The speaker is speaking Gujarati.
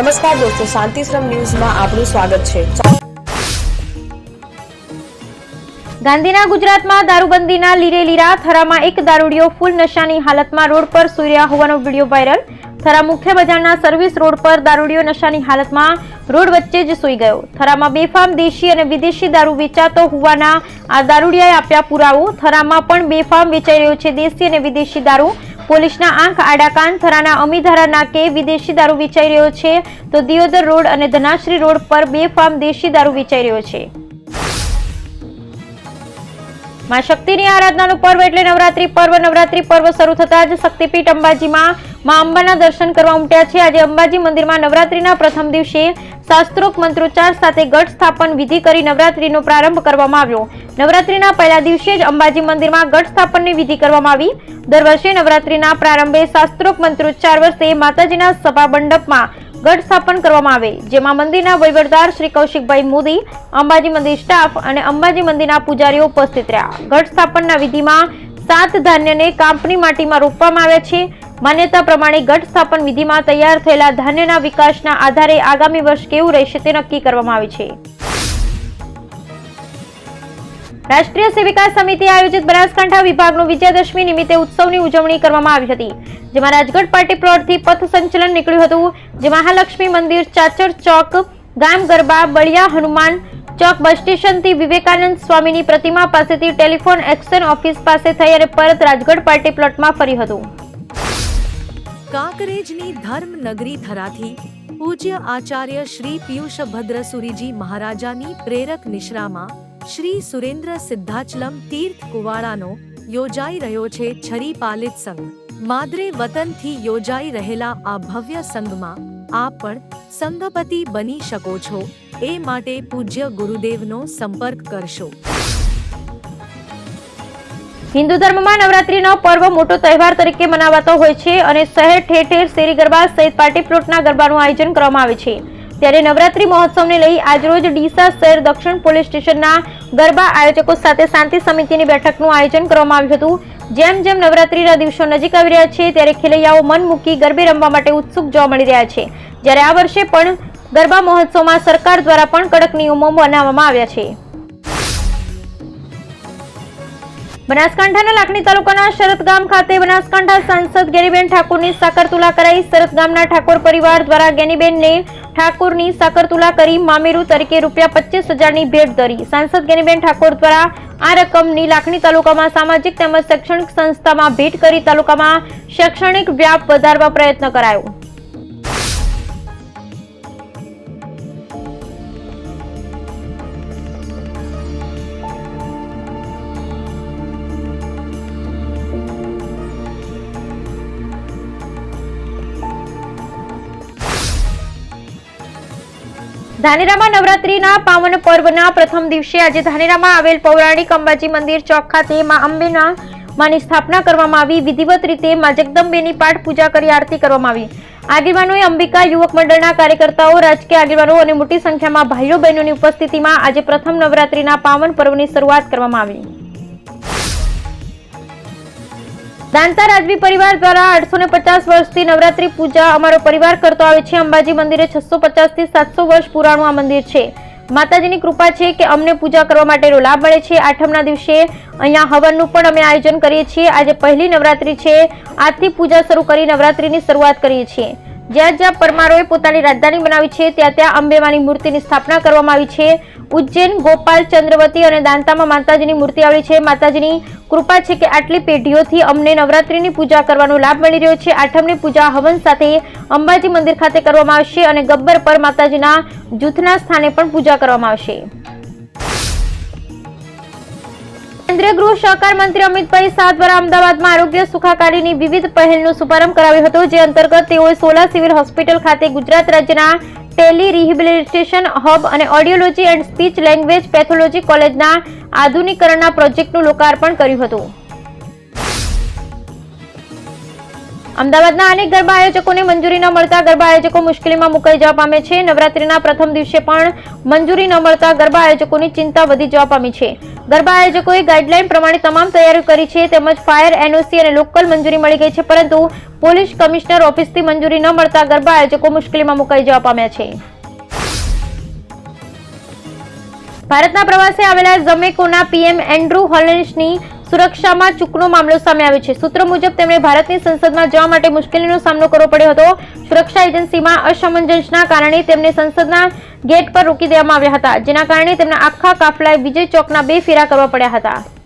નમસ્કાર દોસ્તો, શાંતિશ્રમ ન્યૂઝમાં આપનું સ્વાગત છે. ગાંધીના ગુજરાતમાં દારૂબંધીના લીરે લીરા, થરામાં એક દારૂડિયો ફૂલ નશાની હાલતમાં રોડ પર સૂઈ હોવાનો વીડિયો વાયરલ. થરા મુખ્ય બજારના સર્વિસ રોડ પર દારૂડિયો નશાની હાલતમાં રોડ વચ્ચે જ સૂઈ ગયો. થરામાં બેફામ દેશી અને વિદેશી દારૂ વેચાતો હોવાના આ દારૂડિયાએ આપ્યા પુરાવો. થરામાં પણ બેફામ વેચાઈ રહ્યો છે દેશી અને વિદેશી દારૂ. પોલીસના આંખ, આડા કાન, થરાના અમીધારા નાકે વિદેશી દારૂ વેચાઈ રહ્યો છે. તો દિયોદર રોડ અને ધનાશ્રી રોડ પર બે ફાર્મ દેશી દારૂ વેચાઈ રહ્યો છે. માં શક્તિની આરાધનાનું પર્વ એટલે નવરાત્રી પર્વ. નવરાત્રી પર્વ શરૂ થતા જ શક્તિપીઠ અંબાજીમાં માં અંબાના દર્શન કરવા ઉમટ્યા છે. આજે અંબાજી મંદિરમાં નવરાત્રીના પ્રથમ દિવસે શાસ્ત્રોક્ત મંત્રોચ્ચાર સાથે ગઢ સ્થાપન વિધિ કરી નવરાત્રીનો પ્રારંભ કરવામાં આવ્યો. નવરાત્રીના પહેલા દિવસે જ અંબાજી મંદિરમાં ગઢ સ્થાપનની વિધિ કરવામાં આવી. દર વર્ષે નવરાત્રીના પ્રારંભે શાસ્ત્રોક્ત મંત્રોચ્ચાર વર્ષે માતાજીના સભા મંડપમાં ગઢ સ્થાપન કરવામાં આવે, જેમાં મંદિરના વહીવટદાર શ્રી કૌશિકભાઈ મોદી, અંબાજી મંદિર સ્ટાફ અને અંબાજી મંદિરના પૂજારીઓ ઉપસ્થિત રહ્યા. ગઢ સ્થાપનના વિધિમાં સાત ધાન્યને કાંપની માટીમાં રોપવામાં આવ્યા છે. માન્યતા પ્રમાણે ગઢ સ્થાપન વિધિમાં તૈયાર થયેલા ધાન્યના વિકાસના આધારે આગામી વર્ષ કેવું રહેશે તે નક્કી કરવામાં આવે છે. રાષ્ટ્રીય સેવિકા સમિતિ આયોજિત બનાસકાંઠા વિભાગનો વિજયાદશમી નિમિત્તે ઉત્સવની ઉજવણી કરવામાં આવી હતી, જેમાં રાજગઢ પાર્ટી પ્લોટથી પથ સંચલન નીકળ્યું હતું, જે મહાલક્ષ્મી મંદિર, ચાચર ચોક, ગામ ગરબા, બળિયા હનુમાન ચોક, બસ સ્ટેશનથી વિવેકાનંદ સ્વામીની પ્રતિમા પાસેથી ટેલિફોન એક્શન ઓફિસ પાસે થઈ અને પરત રાજગઢ પાર્ટી પ્લોટમાં ફર્યું હતું. કાંકરેજની ધર્મનગરી ધરાથી પૂજ્ય આચાર્ય શ્રી પિયુષ ભદ્રસુરીજી મહારાજાની પ્રેરક નિશ્રામાં શ્રી સુરેન્દ્ર સિદ્ધાચલમ તીર્થ કુવાળાનો યોજાઈ રહ્યો છે છરી પાલિત સંઘ. માદરે વતનથી યોજાઈ રહેલા આ ભવ્ય સંઘમાં આપ પણ સંઘપતિ બની શકો છો. એ માટે પૂજ્ય ગુરુદેવનો સંપર્ક કરશો. હિન્દુ ધર્મમાં નવરાત્રીનો પર્વ મોટો તહેવાર તરીકે મનાવાતો હોય છે અને શહેર ઠેર ઠેર શેરી ગરબા સહિત પાર્ટી પ્લોટના ગરબાનું આયોજન કરવામાં આવે છે. ત્યારે નવરાત્રી મહોત્સવને લઈ આજરોજ ડીસા શહેર દક્ષિણ પોલીસ સ્ટેશનના ગરબા આયોજકો સાથે શાંતિ સમિતિની બેઠકનું આયોજન કરવામાં આવ્યું હતું. જેમ જેમ નવરાત્રીના દિવસો નજીક આવી રહ્યા છે, ત્યારે ખેલૈયાઓ મન મૂકી ગરબે રમવા માટે ઉત્સુક જોવા મળી રહ્યા છે. જ્યારે આ વર્ષે પણ ગરબા મહોત્સવમાં સરકાર દ્વારા પણ કડક નિયમો બનાવવામાં આવ્યા છે. બનાસકાંઠાના લાખણી તાલુકાના શરદ ગામ ખાતે બનાસકાંઠા સાંસદ ગેનીબેન ઠાકોરની સાકરતુલા કરાઈ. શરદ ગામના ઠાકોર પરિવાર દ્વારા ગેનીબેનને ઠાકોરની સાકરતુલા કરી મામેરુ તરીકે રૂપિયા પચીસ હજારની ભેટ ધરી. સાંસદ ગેનીબેન ઠાકોર દ્વારા આ રકમની લાખણી તાલુકામાં સામાજિક તેમજ શૈક્ષણિક સંસ્થામાં ભેટ કરી તાલુકામાં શૈક્ષણિક વ્યાપ વધારવા પ્રયત્ન કરાયો. ધાનેરામાં નવરાત્રીના પાવન પર્વના પ્રથમ દિવસે આજે ધાનેરામાં આવેલ પૌરાણિક અંબાજી મંદિર ચોક ખાતે માં અંબેના માની સ્થાપના કરવામાં આવી. વિધિવત રીતે માં જગદંબેની પાઠ પૂજા કરી, આરતી કરવામાં આવી. આગેવાનોએ અંબિકા, યુવક મંડળના કાર્યકર્તાઓ, રાજકીય આગેવાનો અને મોટી સંખ્યામાં ભાઈઓ બહેનોની ઉપસ્થિતિમાં આજે પ્રથમ નવરાત્રીના પાવન પર્વની શરૂઆત કરવામાં આવી. દાંતા રાજવી પરિવાર દ્વારા આઠસો ને પચાસ વર્ષથી નવરાત્રી પૂજા અમારો પરિવાર કરતો આવે છે. અંબાજી મંદિરે છસો પચાસથી સાતસો વર્ષ પુરાણું આ મંદિર છે. માતાજીની કૃપા છે કે અમને પૂજા કરવા માટેનો લાભ મળે છે. આઠમના દિવસે અહીંયા હવનનું પણ અમે આયોજન કરીએ છીએ. આજે પહેલી નવરાત્રી છે. આજથી પૂજા શરૂ કરી નવરાત્રીની શરૂઆત કરીએ છીએ. જ્યાં જ્યાં પરમારોએ પોતાની રાજધાની બનાવી છે, ત્યાં ત્યાં અંબેમાની મૂર્તિની સ્થાપના કરવામાં આવી છે. ઉજ્જૈન, ગોપાલ, ચંદ્રવતી અને દાંતામાં માતાજીની મૂર્તિ આવેલી છે. માતાજીની કૃપા છે કે આટલી પેઢીઓથી અમને નવરાત્રિની પૂજા કરવાનો લાભ મળી રહ્યો છે. આઠમની પૂજા હવન સાથે અંબાજી મંદિર ખાતે કરવામાં આવશે અને ગબ્બર પર માતાજીના જૂથના સ્થાને પણ પૂજા કરવામાં આવશે. કેન્દ્રીય ગૃહ સહકાર મંત્રી અમિતભાઈ દ્વારા અમદાવાદમાં આરોગ્ય સુખાકારીની વિવિધ પહેલનો શુભારંભ કરાવ્યો હતો, જે અંતર્ગત તેઓએ સોલા સિવિલ હોસ્પિટલ ખાતે ગુજરાત રાજ્યના ટેલી રિહેબિલિટેશન હબ અને audiology and speech language pathology કોલેજના આધુનિકરણના પ્રોજેક્ટનું લોકાર્પણ કર્યું હતું. અમદાવાદના અનેક ગરબા આયોજકોને મંજૂરી ન મળતા ગરબા આયોજકો મુશ્કેલીમાં મુકાઈ જવા પામે છે. નવરાત્રીના પ્રથમ દિવસે પણ મંજૂરી ન મળતા ગરબા આયોજકોની ચિંતા વધી જવા પામી છે. ગરબા આયોજકોએ ગાઈડલાઈન પ્રમાણે તમામ તૈયારીઓ કરી છે તેમજ ફાયર, એનઓસી અને લોકલ મંજૂરી મળી ગઈ છે, પરંતુ પોલીસ કમિશનર ઓફિસથી મંજૂરી ન મળતા ગરબા આયોજકો મુશ્કેલીમાં મુકાઈ જવા પામ્યા છે. ભારતના પ્રવાસે આવેલા જમેકોના પીએમ એન્ડ્રુ હોલેન્સની સુરક્ષામાં ચૂકનો મામલો સામે આવ્યો છે. સૂત્રો મુજબ તેમણે ભારતની સંસદમાં જવા માટે મુશ્કેલીનો સામનો કરવો પડ્યો હતો. સુરક્ષા એજન્સીમાં અસમંજસના કારણે તેમને સંસદના ગેટ પર રોકી દેવામાં આવ્યા હતા, જેના કારણે તેમના આખા કાફલાએ વિજય ચોકના બે ફેરા કરવા પડ્યા હતા.